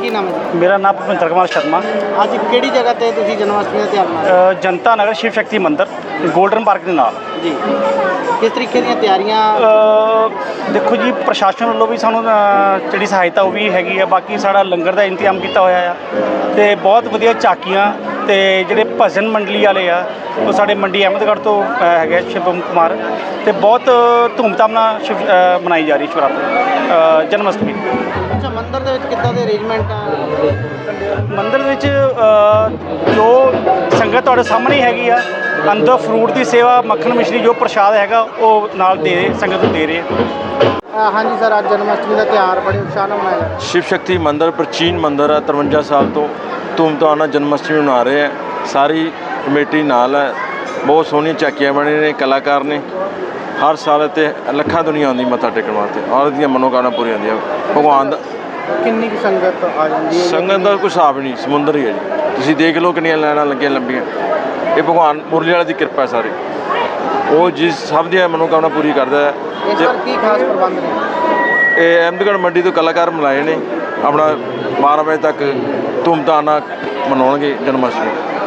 ਕੀ ਨਾਮ ਹੈ ਮੇਰਾ ਨਾਮ ਭਵਿੰਦਰ ਕੁਮਾਰ ਸ਼ਰਮਾ। ਅੱਜ ਕਿਹੜੀ ਜਗ੍ਹਾ ਤੇ ਤੁਸੀਂ ਜਨਮ ਅਸ਼ਟਮੀ ਦਾ ਤਿਉਹਾਰ ਮਨਾ ਰਹੇ ਅ, ਜਨਤਾ ਨਗਰ ਸ਼ਿਵ ਸ਼ਕਤੀ ਮੰਦਿਰ ਗੋਲਡਨ ਪਾਰਕ ਦੇ ਨਾਲ। ਹੋ ਜੀ। ਕਿਸ ਤਰੀਕੇ ਦੀਆਂ ਤਿਆਰੀਆਂ? ਅ, ਦੇਖੋ ਜੀ ਪ੍ਰਸ਼ਾਸਨ ਵੱਲੋਂ ਵੀ ਸਾਨੂੰ ਅ, ਜਿਹੜੀ ਸਹਾਇਤਾ ਉਹ ਵੀ ਹੈਗੀ ਆ। ਬਾਕੀ ਸਾਡਾ ਲੰਗਰ ਦਾ ਇੰਤਜ਼ਾਮ ਕੀਤਾ ਹੋਇਆ ਆ। ਤੇ ਬਹੁਤ ਵਧੀਆ ਝਾਕੀਆਂ ਤੇ ਜਿਹੜੇ ਭਜਨ ਮੰਡਲੀ ਵਾਲੇ ਆ ਉਹ ਸਾਡੇ ਮੰਡੀ ਅਹਿਮਦਗੜ੍ਹ ਤੋਂ ਅ, ਹੈਗੇ ਆ ਸ਼ਿਵਮ ਕੁਮਾਰ ਤੇ ਬਹੁਤ ਧੂਮਧਾਮ ਨਾਲ ਸ਼ਿਵ ਅ, ਮਨਾਈ ਜਾ ਰਹੀ ਸ਼ਿਵਰਾਤਰੀ ਜਨਮ ਅਸ਼ਟਮੀ ਅੱਛਾ ਮੰਦਿਰ ਦੇ ਵਿੱਚ ਕਿੱਦਾਂ ਦੇ ਅਰੇਂਜਮੈਂਟ ਆ? ਮੰਦਿਰ ਵਿੱਚ ਅ, ਜੋ ਸੰਗਤ ਤੁਹਾਡੇ ਸਾਹਮਣੇ ਹੀ ਹੈਗੀ ਆ ਅੰਦਰ ਫਰੂਟ ਦੀ ਸੇਵਾ ਮੱਖਣ ਮਿਸ਼ਰੀ ਜੋ ਪ੍ਰਸ਼ਾਦ ਹੈਗਾ ਉਹ ਨਾਲ ਦੇ ਸੰਗਤ ਨੂੰ ਦੇ ਰਹੇ ਆ। ਅ, ਹਾਂਜੀ ਸਰ ਅੱਜ ਜਨਮ ਅਸ਼ਟਮੀ ਦਾ ਤਿਉਹਾਰ ਬੜੇ ਉਤਸ਼ਾਹ ਨਾਲ ਮਨਾਇਆ ਜਾ ਰਿਹਾ। ਸ਼ਿਵ ਸ਼ਕਤੀ ਮੰਦਿਰ ਪ੍ਰਾਚੀਨ ਮੰਦਿਰ ਹੈ 53 ਸਾਲ ਤੋਂ। ਧੂਮਧਾਮ ਨਾਲ ਜਨਮ ਅਸ਼ਟਮੀ ਮਨਾ ਰਹੇ ਹੈ ਸਾਰੀ ਕਮੇਟੀ ਨਾਲ ਹੈ ਬਹੁਤ ਸੋਹਣੀਆਂ ਝਾਕੀਆਂ ਬਣੇ ਨੇ ਕਲਾਕਾਰ ਨੇ। ਹਰ ਸਾਲ ਤੇ ਲੱਖਾਂ ਦੁਨੀਆ ਆਉਂਦੀ ਮੱਥਾ ਟੇਕਣ ਵਾਸਤੇ। ਔਰ ਇਹਦੀਆਂ ਮਨੋਕਾਮਨਾ ਪੂਰੀਆਂ ਹੁੰਦੀਆਂ। ਭਗਵਾਨ ਦਾ ਕਿੰਨੀ ਕੁ ਸੰਗਤ ਆ ਜਾਂਦੀ ਹੈ? ਸੰਗਤ ਦਾ ਕੋਈ ਹਿਸਾਬ ਨਹੀਂ ਸਮੁੰਦਰ ਹੀ ਹੈ ਜੀ। ਤੁਸੀਂ ਦੇਖ ਲਓ ਕਿੰਨੀਆਂ ਲਾਈਨਾਂ ਲੱਗੀਆਂ ਲੰਬੀਆਂ। ਇਹ ਭਗਵਾਨ ਮੁਰਲੀ ਵਾਲੇ ਦੀ ਕਿਰਪਾ ਹੈ ਸਾਰੀ। ਉਹ ਜਿਸ ਸਭ ਦੀਆਂ ਮਨੋਕਾਮਨਾ ਪੂਰੀ ਕਰਦਾ ਹੈ। ਇਸ ਵਾਰ ਕੀ ਖਾਸ ਪ੍ਰਬੰਧ ਨੇ? ਇਹ ਅਹਿਮਦਗੜ੍ਹ ਮੰਡੀ ਤੋਂ ਕਲਾਕਾਰ ਮਿਲਾਏ ਨੇ। ਆਪਣਾ 12 ਵਜੇ ਤੱਕ ਧੂਮਧਾਮ ਨਾਲ ਮਨਾਉਣਗੇ ਜਨਮ ਅਸ਼ਟਮੀ।